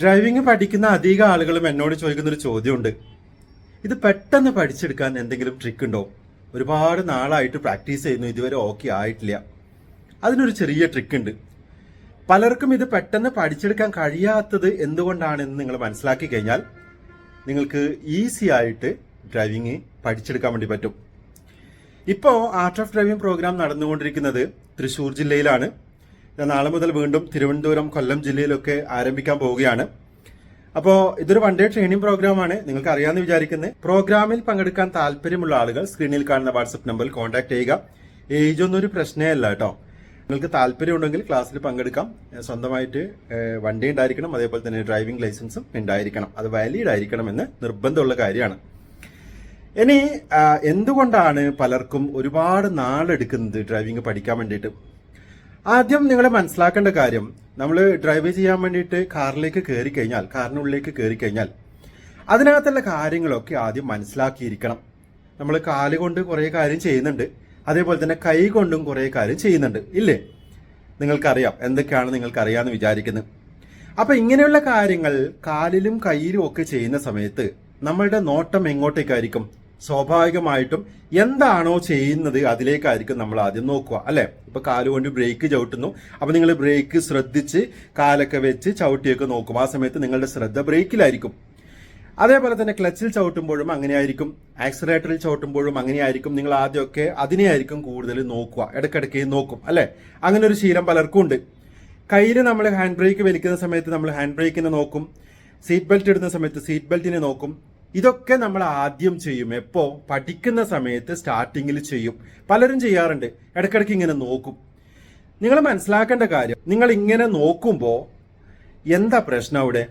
Driving പഠിക്കുന്ന അധികം ആളുകളും എന്നോട് ചോദിക്കുന്ന ഒരു ചോദ്യമുണ്ട്. ഇത് പെട്ടെന്ന് പഠിച്ചെടുക്കാൻ എന്തെങ്കിലും ട്രിക്ക് ഉണ്ടോ? ഒരുപാട് നാളായിട്ട് പ്രാക്ടീസ് ചെയ്യുന്നു ഇതുവരെ ഓക്കെ ആയിട്ടില്ല. അതിനൊരു ചെറിയ ട്രിക്ക് ഉണ്ട്. പലർക്കും ഇത് പെട്ടെന്ന് പഠിച്ചെടുക്കാൻ കഴിയാത്തത് എന്തുകൊണ്ടാണെന്ന് നിങ്ങൾ മനസ്സിലാക്കി കഴിഞ്ഞാൽ നിങ്ങൾക്ക് ഈസി ആയിട്ട് ഡ്രൈവിംഗ് പഠിച്ചെടുക്കാൻ വേണ്ടി പറ്റും. ഇപ്പോൾ ആർട്ട് ഓഫ് ഡ്രൈവിംഗ് പ്രോഗ്രാം നടന്നുകൊണ്ടിരിക്കുന്നത് തൃശ്ശൂർ ജില്ലയിലാണ്. നാളെ മുതൽ വീണ്ടും തിരുവനന്തപുരം കൊല്ലം ജില്ലയിലൊക്കെ ആരംഭിക്കാൻ പോവുകയാണ്. അപ്പോൾ ഇതൊരു വൺ ഡേ ട്രെയിനിങ് പ്രോഗ്രാമാണ് നിങ്ങൾക്ക് അറിയാമെന്ന് വിചാരിക്കുന്നത് പ്രോഗ്രാമിൽ പങ്കെടുക്കാൻ താല്പര്യമുള്ള ആളുകൾ സ്ക്രീനിൽ കാണുന്ന വാട്സപ്പ് നമ്പറിൽ കോൺടാക്ട് ചെയ്യുക. ഏജ് ഒന്നും ഒരു പ്രശ്നമല്ല കേട്ടോ. നിങ്ങൾക്ക് താല്പര്യമുണ്ടെങ്കിൽ ക്ലാസ്സിൽ പങ്കെടുക്കാം. സ്വന്തമായിട്ട് വണ്ടി ഉണ്ടായിരിക്കണം. അതേപോലെ തന്നെ ഡ്രൈവിംഗ് ലൈസൻസും ഉണ്ടായിരിക്കണം. അത് വാലിഡ് ആയിരിക്കണം എന്ന് നിർബന്ധമുള്ള കാര്യമാണ്. ഇനി എന്തുകൊണ്ടാണ് പലർക്കും ഒരുപാട് നാളെടുക്കുന്നത് ഡ്രൈവിംഗ് പഠിക്കാൻ വേണ്ടിയിട്ട്? ആദ്യം നിങ്ങൾ മനസ്സിലാക്കേണ്ട കാര്യം നമ്മൾ ഡ്രൈവ് ചെയ്യാൻ വേണ്ടിയിട്ട് കാറിലേക്ക് കയറി കഴിഞ്ഞാൽ കാറിനുള്ളിലേക്ക് കയറി കഴിഞ്ഞാൽ അതിനകത്തുള്ള കാര്യങ്ങളൊക്കെ ആദ്യം മനസ്സിലാക്കിയിരിക്കണം. നമ്മൾ കാൽ കൊണ്ട് കുറേ കാര്യം ചെയ്യുന്നുണ്ട് അതേപോലെ തന്നെ കൈ കൊണ്ടും കുറേ കാര്യം ചെയ്യുന്നുണ്ട് ഇല്ലേ? നിങ്ങൾക്കറിയാം എന്തൊക്കെയാണ് നിങ്ങൾക്കറിയാമെന്ന് വിചാരിക്കുന്നത് അപ്പൊ ഇങ്ങനെയുള്ള കാര്യങ്ങൾ കാലിലും കയ്യിലും ഒക്കെ ചെയ്യുന്ന സമയത്ത് നമ്മളുടെ നോട്ടം എങ്ങോട്ടേക്കായിരിക്കും? സ്വാഭാവികമായിട്ടും എന്താണോ ചെയ്യുന്നത് അതിലേക്കായിരിക്കും നമ്മൾ ആദ്യം നോക്കുക അല്ലെ? ഇപ്പൊ കാലുകൊണ്ട് ബ്രേക്ക് ചവിട്ടുന്നു. അപ്പൊ നിങ്ങൾ ബ്രേക്ക് ശ്രദ്ധിച്ച് കാലൊക്കെ വെച്ച് ചവിട്ടിയൊക്കെ നോക്കും. ആ സമയത്ത് നിങ്ങളുടെ ശ്രദ്ധ ബ്രേക്കിലായിരിക്കും അതേപോലെ തന്നെ ക്ലച്ചിൽ ചവിട്ടുമ്പോഴും അങ്ങനെയായിരിക്കും. ആക്സിലേറ്ററിൽ ചവിട്ടുമ്പോഴും അങ്ങനെയായിരിക്കും. നിങ്ങൾ ആദ്യമൊക്കെ അതിനെയായിരിക്കും കൂടുതൽ നോക്കുക. ഇടയ്ക്കിടയ്ക്ക് നോക്കും അല്ലെ? അങ്ങനെ ഒരു ശീലം പലർക്കും ഉണ്ട്. കയ്യിൽ നമ്മൾ ഹാൻഡ് ബ്രേക്ക് വലിക്കുന്ന സമയത്ത് നമ്മൾ ഹാൻഡ് ബ്രേക്കിനെ നോക്കും. സീറ്റ് ബെൽറ്റ് ഇടുന്ന സമയത്ത് സീറ്റ് ബെൽറ്റിനെ നോക്കും. ഇതൊക്കെ നമ്മൾ ആദ്യം ചെയ്യും. എപ്പോ? പഠിക്കുന്ന സമയത്ത് സ്റ്റാർട്ടിങ്ങിൽ ചെയ്യും. പലരും ചെയ്യാറുണ്ട്. ഇടയ്ക്കിടയ്ക്ക് ഇങ്ങനെ നോക്കും. നിങ്ങൾ മനസ്സിലാക്കേണ്ട കാര്യം നിങ്ങൾ ഇങ്ങനെ നോക്കുമ്പോൾ എന്താ പ്രശ്നം അവിടെ?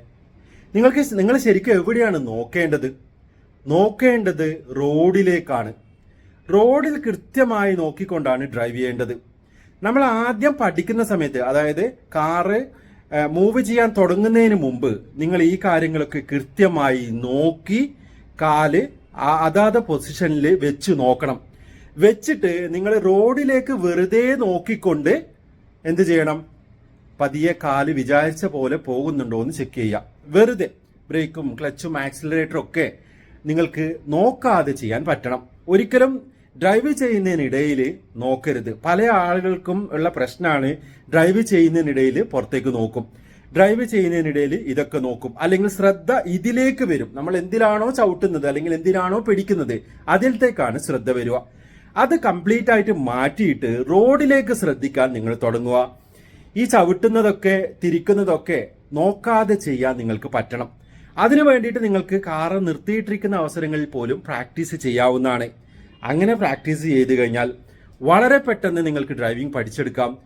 നിങ്ങൾക്ക് നിങ്ങൾ ശരിക്കും എവിടെയാണ് നോക്കേണ്ടത്? നോക്കേണ്ടത് റോഡിലേക്കാണ്. റോഡിൽ കൃത്യമായി നോക്കിക്കൊണ്ടാണ് ഡ്രൈവ് ചെയ്യേണ്ടത്. നമ്മൾ ആദ്യം പഠിക്കുന്ന സമയത്ത് അതായത് കാറ് മൂവ് ചെയ്യാൻ തുടങ്ങുന്നതിന് മുമ്പ് നിങ്ങൾ ഈ കാര്യങ്ങളൊക്കെ കൃത്യമായി നോക്കി കാൽ അതാത് പൊസിഷനിൽ വെച്ച് നോക്കണം. വെച്ചിട്ട് നിങ്ങൾ റോഡിലേക്ക് വെറുതെ നോക്കിക്കൊണ്ട് എന്ത് ചെയ്യണം? പതിയെ കാൽ വിചാരിച്ച പോലെ പോകുന്നുണ്ടോ എന്ന് ചെക്ക് ചെയ്യാം വെറുതെ ബ്രേക്കും ക്ലച്ചും ആക്സിലറേറ്ററും ഒക്കെ നിങ്ങൾക്ക് നോക്കാതെ ചെയ്യാൻ പറ്റണം. ഒരിക്കലും ഡ്രൈവ് ചെയ്യുന്നതിനിടയിൽ നോക്കരുത്. പല ആളുകൾക്കും ഉള്ള പ്രശ്നമാണ് ഡ്രൈവ് ചെയ്യുന്നതിനിടയിൽ പുറത്തേക്ക് നോക്കും. ഡ്രൈവ് ചെയ്യുന്നതിനിടയിൽ ഇതൊക്കെ നോക്കും. അല്ലെങ്കിൽ ശ്രദ്ധ ഇതിലേക്ക് വരും. നമ്മൾ എന്തിലാണോ ചവിട്ടുന്നത് അല്ലെങ്കിൽ എന്തിനാണോ പിടിക്കുന്നത് അതിലത്തേക്കാണ് ശ്രദ്ധ വരിക. അത് കംപ്ലീറ്റ് ആയിട്ട് മാറ്റിയിട്ട് റോഡിലേക്ക് ശ്രദ്ധിക്കാൻ നിങ്ങൾ തുടങ്ങുക. ഈ ചവിട്ടുന്നതൊക്കെ തിരിക്കുന്നതൊക്കെ നോക്കാതെ ചെയ്യാൻ നിങ്ങൾക്ക് പറ്റണം. അതിനു വേണ്ടിയിട്ട് നിങ്ങൾക്ക് കാറ് നിർത്തിയിട്ടിരിക്കുന്ന അവസരങ്ങളിൽ പോലും പ്രാക്ടീസ് ചെയ്യാവുന്നതാണ്. അങ്ങനെ പ്രാക്ടീസ് ചെയ്ത് കഴിഞ്ഞാൽ വളരെ പെട്ടെന്ന് നിങ്ങൾക്ക് ഡ്രൈവിംഗ് പഠിച്ചെടുക്കാം.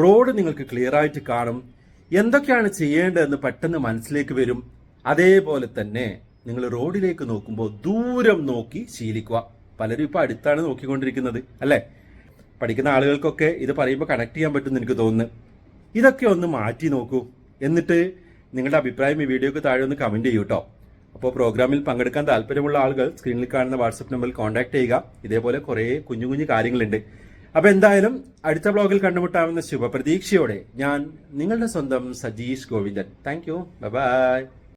റോഡ് നിങ്ങൾക്ക് ക്ലിയർ ആയിട്ട് കാണും. എന്തൊക്കെയാണ് ചെയ്യേണ്ടതെന്ന് പെട്ടെന്ന് മനസ്സിലേക്ക് വരും. അതേപോലെ തന്നെ നിങ്ങൾ റോഡിലേക്ക് നോക്കുമ്പോൾ ദൂരം നോക്കി ശീലിക്കുക. പലരും ഇപ്പൊ അടുത്താണ് നോക്കിക്കൊണ്ടിരിക്കുന്നത് അല്ലേ? പഠിക്കുന്ന ആളുകൾക്കൊക്കെ ഇത് പറയുമ്പോൾ കണക്ട് ചെയ്യാൻ പറ്റുമെന്ന് എനിക്ക് തോന്നുന്നു. ഇതൊക്കെ ഒന്ന് മാറ്റി നോക്കൂ. എന്നിട്ട് നിങ്ങളുടെ അഭിപ്രായം ഈ വീഡിയോക്ക് താഴെ ഒന്ന് കമന്റ് ചെയ്യൂ കേട്ടോ അപ്പോൾ പ്രോഗ്രാമിൽ പങ്കെടുക്കാൻ താല്പര്യമുള്ള ആളുകൾ സ്ക്രീനിൽ കാണുന്ന വാട്സപ്പ് നമ്പറിൽ കോൺടാക്ട് ചെയ്യുക. ഇതേപോലെ കുറേ കുഞ്ഞു കുഞ്ഞു കാര്യങ്ങളുണ്ട്. അപ്പോൾ എന്തായാലും അടുത്ത ബ്ലോഗിൽ കണ്ടുമുട്ടാമെന്ന ശുഭപ്രതീക്ഷയോടെ ഞാൻ നിങ്ങളുടെ സ്വന്തം Sajeesh Govindan. Thank you. Bye.